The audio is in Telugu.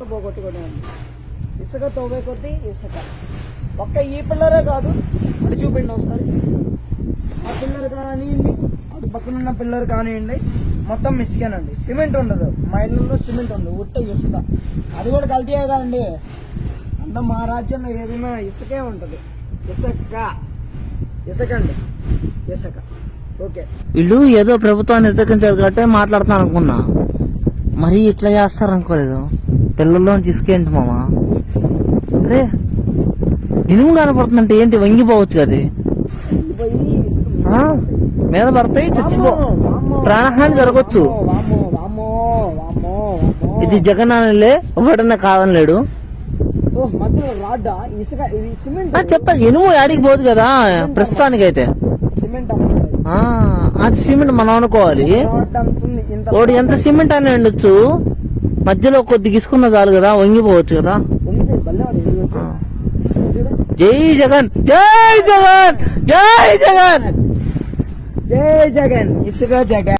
పోగొట్టుకోవడం ఇసుక తోవే కొద్దీ ఇసుక. ఒక్క ఈ పిల్లరే కాదు అటు చూపిండి ఒకసారి. ఆ పిల్లర్ కానివ్వండి అటు పక్కన ఉన్న పిల్లర్ కానివ్వండి మొత్తం ఇసుకేనండి. సిమెంట్ ఉండదు. మా ఇళ్ళలో సిమెంట్ ఉండదు ఉట్ట ఇసుక. అది కూడా కల్తీయే కదండి. అంత మా రాజ్యంలో ఏదైనా ఇసుకే ఉంటుంది. ఇసుక. ఇసుక అండి ఇసుక. ఓకే. వీళ్ళు ఏదో ప్రభుత్వాన్ని వ్యతిరేకించారు కాబట్టి మాట్లాడతాను అనుకున్నా. మరి ఇట్లా చేస్తారు అనుకోలేదు పిల్లల్లో తీసుకేంటి మామా. అరే ఇనుము కనపడుతుందంటే ఏంటి? వంగిపోవచ్చు కదా మీద పడతాయి చచ్చిపో. ప్రాణహాని జరగచ్చు. ఇది జగన్ అనలే ఒకటన్నా కాదనలేడు చెప్ప ఇనుము యాడికి పోదు కదా ప్రస్తుతానికైతే. అది సిమెంట్ మనం అనుకోవాలి. వాడు ఎంత సిమెంట్ అని ఉండొచ్చు మధ్యలో కొద్ది ఇసుకున్న చాలు కదా వంగిపోవచ్చు కదా. జై జగన్ జై జగన్ జై జగన్. జై జగన్ ఇసుక జగన్.